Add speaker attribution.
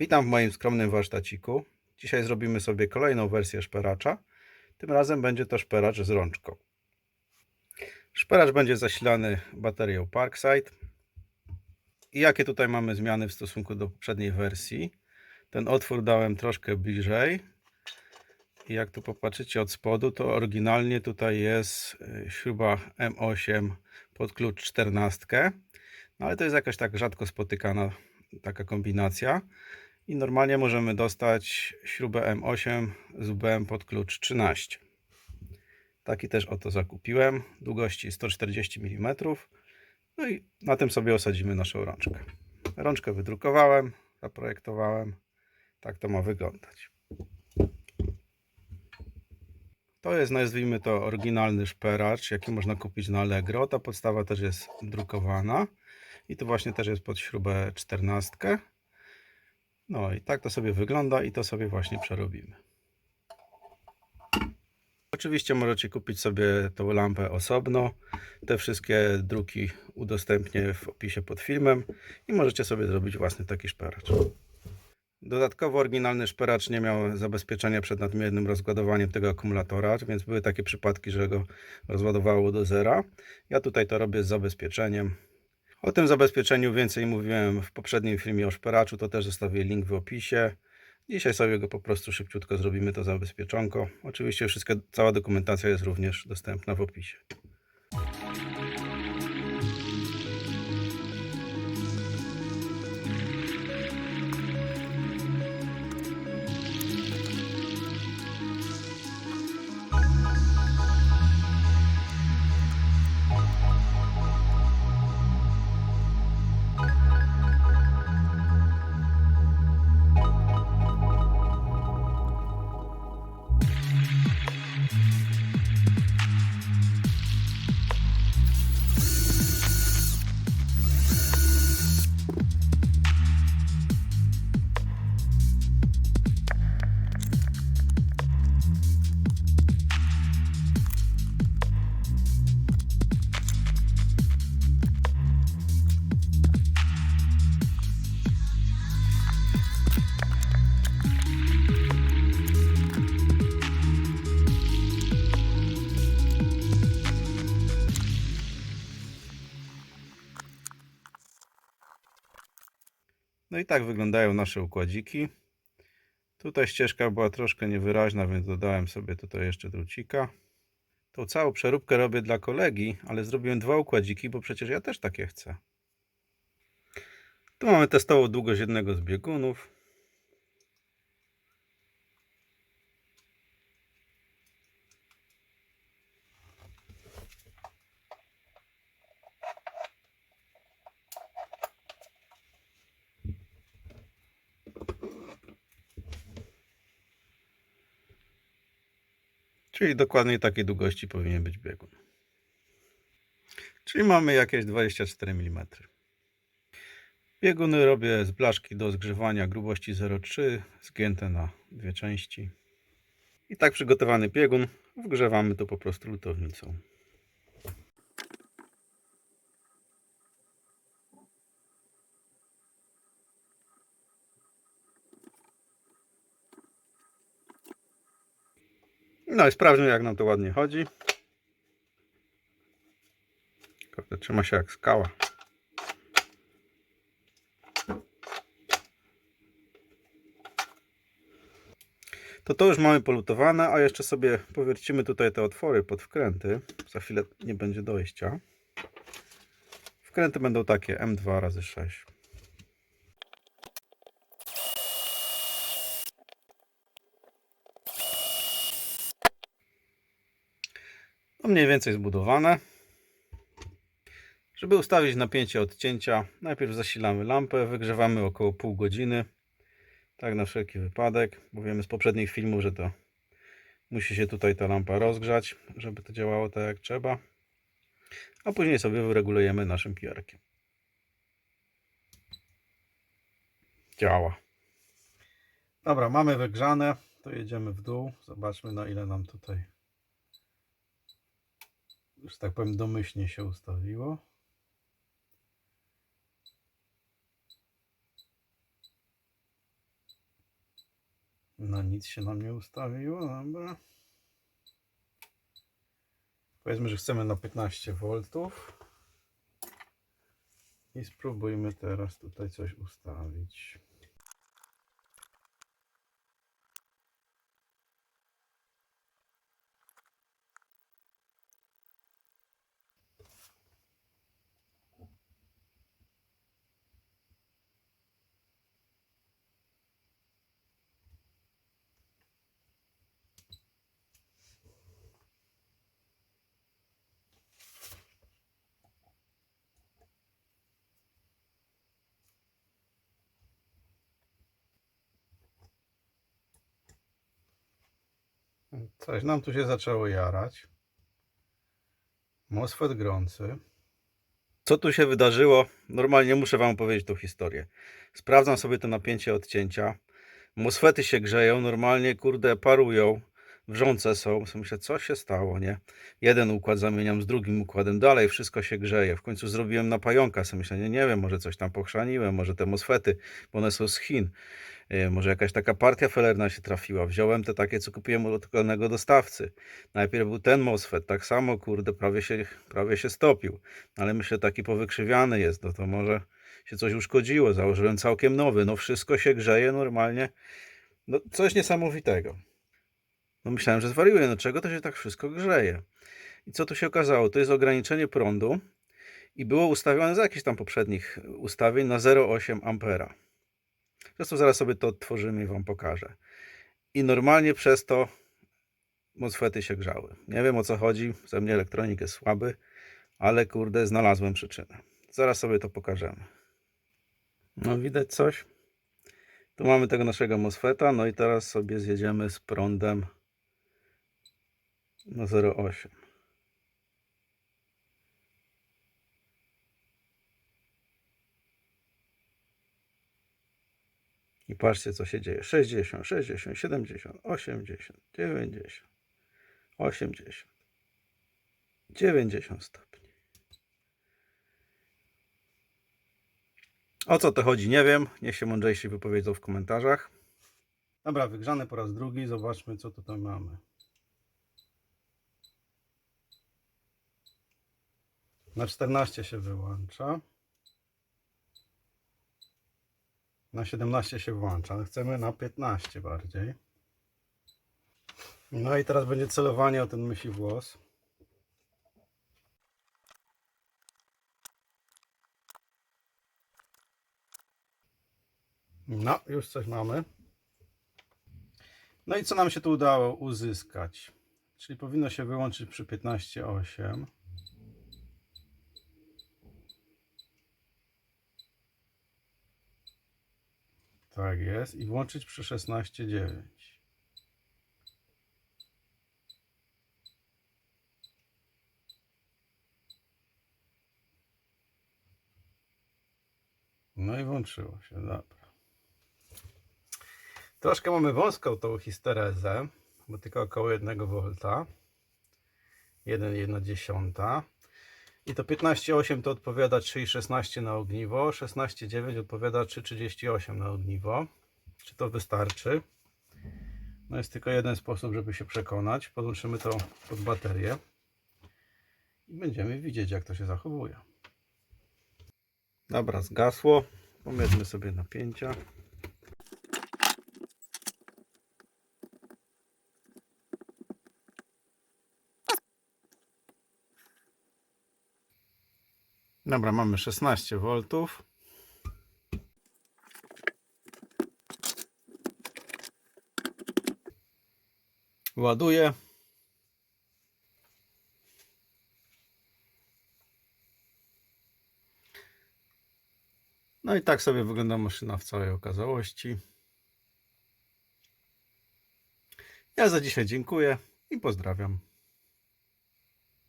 Speaker 1: Witam w moim skromnym warsztaciku. Dzisiaj zrobimy sobie kolejną wersję szperacza. Tym razem będzie to szperacz z rączką. Szperacz będzie zasilany baterią Parkside. I jakie tutaj mamy zmiany w stosunku do poprzedniej wersji? Ten otwór dałem troszkę bliżej. I jak tu popatrzycie od spodu, to oryginalnie tutaj jest y, śruba M8 pod klucz 14. No ale to jest jakaś tak rzadko spotykana taka kombinacja. I normalnie możemy dostać śrubę M8 z UBM pod klucz 13. Taki też oto zakupiłem. Długości 140 mm. No i na tym sobie osadzimy naszą rączkę. Rączkę wydrukowałem, zaprojektowałem. Tak to ma wyglądać. To jest, nazwijmy to, oryginalny szperacz, jaki można kupić na Allegro. Ta podstawa też jest drukowana. I to właśnie też jest pod śrubę 14. No i tak to sobie wygląda i to sobie właśnie przerobimy. Oczywiście możecie kupić sobie tą lampę osobno. Te wszystkie druki udostępnię w opisie pod filmem i możecie sobie zrobić własny taki szperacz. Dodatkowo oryginalny szperacz nie miał zabezpieczenia przed nadmiernym rozładowaniem tego akumulatora, więc były takie przypadki, że go rozładowało do zera. Ja tutaj to robię z zabezpieczeniem. O tym zabezpieczeniu więcej mówiłem w poprzednim filmie o szperaczu, to też zostawię link w opisie. Dzisiaj sobie go po prostu szybciutko zrobimy to zabezpieczonko. Oczywiście cała dokumentacja jest również dostępna w opisie. No i tak wyglądają nasze układziki. Tutaj ścieżka była troszkę niewyraźna, więc dodałem sobie tutaj jeszcze drucika. Tą całą przeróbkę robię dla kolegi, ale zrobiłem dwa układziki, bo przecież ja też takie chcę. Tu mamy testową długość jednego z biegunów. Czyli dokładnie takiej długości powinien być biegun. Czyli mamy jakieś 24 mm. Bieguny robię z blaszki do zgrzewania grubości 0,3 zgięte na dwie części. I tak przygotowany biegun wgrzewamy to po prostu lutownicą. No i sprawdźmy jak nam to ładnie chodzi. Kurde, trzyma się jak skała. To to już mamy polutowane, a jeszcze sobie powiercimy tutaj te otwory pod wkręty. Za chwilę nie będzie dojścia. Wkręty będą takie M2 razy 6. Mniej więcej zbudowane. Żeby ustawić napięcie odcięcia, najpierw zasilamy lampę, wygrzewamy około pół godziny. Tak na wszelki wypadek, bo wiemy z poprzednich filmów, że to musi się tutaj ta lampa rozgrzać, żeby to działało tak jak trzeba. A później sobie wyregulujemy naszym pijarkiem. Działa. Dobra, mamy wygrzane. To jedziemy w dół. Zobaczmy na ile nam tutaj że tak powiem, domyślnie się ustawiło. No nic się nam nie ustawiło, dobra. Powiedzmy, że chcemy na 15 V. I spróbujmy teraz tutaj coś ustawić. Coś nam tu się zaczęło jarać. MOSFET grący. Co tu się wydarzyło? Normalnie muszę Wam powiedzieć tą historię. Sprawdzam sobie to napięcie odcięcia. MOSFETy się grzeją, normalnie kurde parują, wrzące są. Myślę, co się stało, nie? Jeden układ zamieniam z drugim układem, dalej wszystko się grzeje. W końcu zrobiłem na pająka. Sobie myślę, nie, nie wiem, może coś tam pochrzaniłem, może te MOSFETy, bo one są z Chin. Yy, Może jakaś taka partia felerna się trafiła. Wziąłem te takie, co kupiłem od lokalnego dostawcy. Najpierw był ten MOSFET, tak samo, kurde, prawie się, prawie się stopił. Ale myślę, taki powykrzywiany jest, no to może się coś uszkodziło. Założyłem całkiem nowy. No wszystko się grzeje normalnie. No coś niesamowitego. No myślałem, że zwariuję. No czego to się tak wszystko grzeje? I co tu się okazało? To jest ograniczenie prądu i było ustawione z jakichś tam poprzednich ustawień na 0,8 ampera. Zresztą zaraz sobie to odtworzymy i Wam pokażę. I normalnie przez to MOSFETy się grzały. Nie wiem o co chodzi, ze mnie elektronik jest słaby, ale kurde znalazłem przyczynę. Zaraz sobie to pokażemy. No widać coś? Tu mamy tego naszego MOSFETA, no i teraz sobie zjedziemy z prądem na 0,8. I patrzcie, co się dzieje. 60, 60, 70, 80, 90, 80, 90 stopni. O co to chodzi, nie wiem. Niech się mądrzejsi wypowiedzą w komentarzach. Dobra, wygrzany po raz drugi. Zobaczmy, co tutaj mamy. Na 14 się wyłącza. Na 17 się włącza, ale chcemy na 15 bardziej. No i teraz będzie celowanie o ten mysi włos. No, już coś mamy. No i co nam się tu udało uzyskać? Czyli powinno się wyłączyć przy 15,8. Tak jest. I włączyć przy 16,9. No i włączyło się, dobra. Troszkę mamy wąską tą histerezę, bo tylko około 1 V. 1,1. I to 15,8 to odpowiada 3,16 na ogniwo, 16,9 odpowiada 3,38 na ogniwo. Czy to wystarczy? No jest tylko jeden sposób, żeby się przekonać. Podłączymy to pod baterię i będziemy widzieć, jak to się zachowuje. Dobra, zgasło. Pomierzmy sobie napięcia. Dobra, mamy 16 V. Ładuję. No i tak sobie wygląda maszyna w całej okazałości. Ja za dzisiaj dziękuję i pozdrawiam.